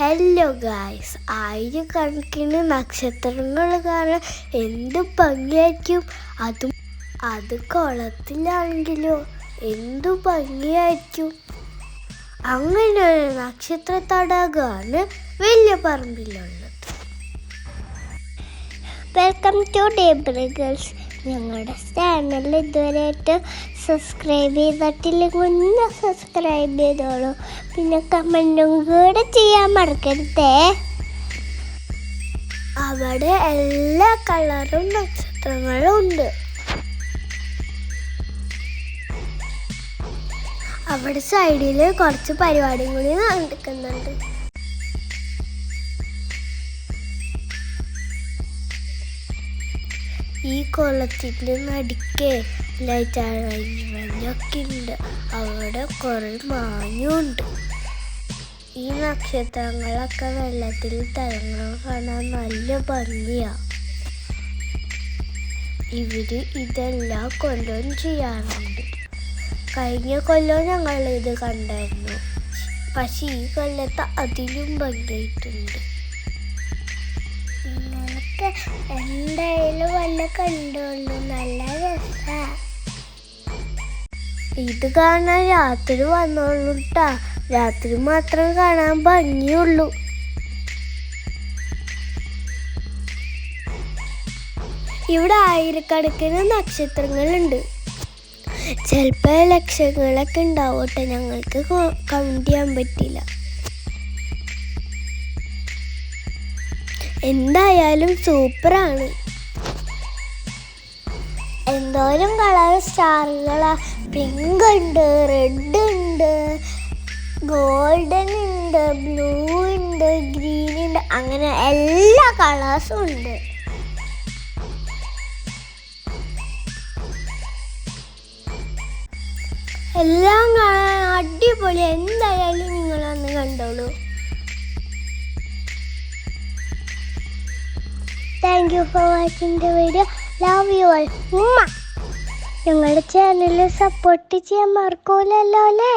Hello guys ആയിരക്കണക്കിന് നക്ഷത്രങ്ങൾ കാണാൻ എന്ത് ഭംഗിയായിരിക്കും? അതും അത് കുളത്തിലാണെങ്കിലോ? എന്തു ഭംഗിയായിരിക്കും? അങ്ങനെ ഒരു നക്ഷത്ര തടാകമാണ് വലിയ പറമ്പിലുള്ളത് വെൽക്കം ടു ഡേബ്രി ഗേൾസ് ഞങ്ങളുടെ ചാനൽ ഇതുവരെയായിട്ട് സബ്സ്ക്രൈബ് ചെയ്തിട്ടില്ലെങ്കിൽ ഒന്ന് സബ്സ്ക്രൈബ് ചെയ്തോളൂ. പിന്നെ കമന്റും കൂടെ ചെയ്യാൻ മറക്കരുതേ. അവിടെ എല്ലാ കളറും നക്ഷത്രങ്ങളും ഉണ്ട്. അവിടെ സൈഡിൽ കുറച്ച് പരിപാടിയും കൂടി നടക്കുന്നുണ്ട്. ഈ കുളത്തിന്റെ നടുക്കേ. ലൈറ്റൊക്കെ ഉണ്ട് അവിടെ കുറേ മാഞ്ഞുണ്ട് ഈ നക്ഷത്രങ്ങളൊക്കെ വെള്ളത്തിൽ തരങ്ങൾ കാണാൻ നല്ല ഭംഗിയാ. ഇവർ ഇതെല്ലാം കൊല്ലം ചെയ്യാറുണ്ട്. കഴിഞ്ഞ കൊല്ലം ഞങ്ങൾ ഇത് കണ്ടായിരുന്നു. പക്ഷെ ഈ കൊല്ലത്ത് അതിലും ഭംഗിയായിട്ടുണ്ട്. നിങ്ങൾക്ക് എന്തായാലും വല്ല കണ്ടോളൂ നല്ല രസാ. ഇത് കാണാൻ രാത്രി വന്നോളൂ കേട്ടാ രാത്രി മാത്രം കാണാൻ ഭംഗിയുള്ളൂ. ഇവിടെ ആയിരക്കണക്കിന് നക്ഷത്രങ്ങളുണ്ട്. ചിലപ്പോൾ ലക്ഷങ്ങളൊക്കെ ഉണ്ടാവട്ടെ. ഞങ്ങൾക്ക് കൗണ്ട് ചെയ്യാൻ പറ്റില്ല. എന്തായാലും സൂപ്പറാണ്. എന്തോരം കളർ സ്റ്റാറുകളാ. പിങ്ക് ഉണ്ട് റെഡ് ഉണ്ട് ഗോൾഡൻ ഉണ്ട് ബ്ലൂ ഉണ്ട് ഗ്രീൻ ഉണ്ട് അങ്ങനെ എല്ലാ കളേഴ്സും ഉണ്ട്. എല്ലാം കാണാൻ അടിപൊളി. എന്തായാലും നിങ്ങൾ അന്ന് കണ്ടോളൂ. Thank you for watching the video love you all ഞങ്ങളുടെ ചാനൽ സപ്പോർട്ട് ചെയ്യാൻ മറക്കൂലല്ലോ അല്ലേ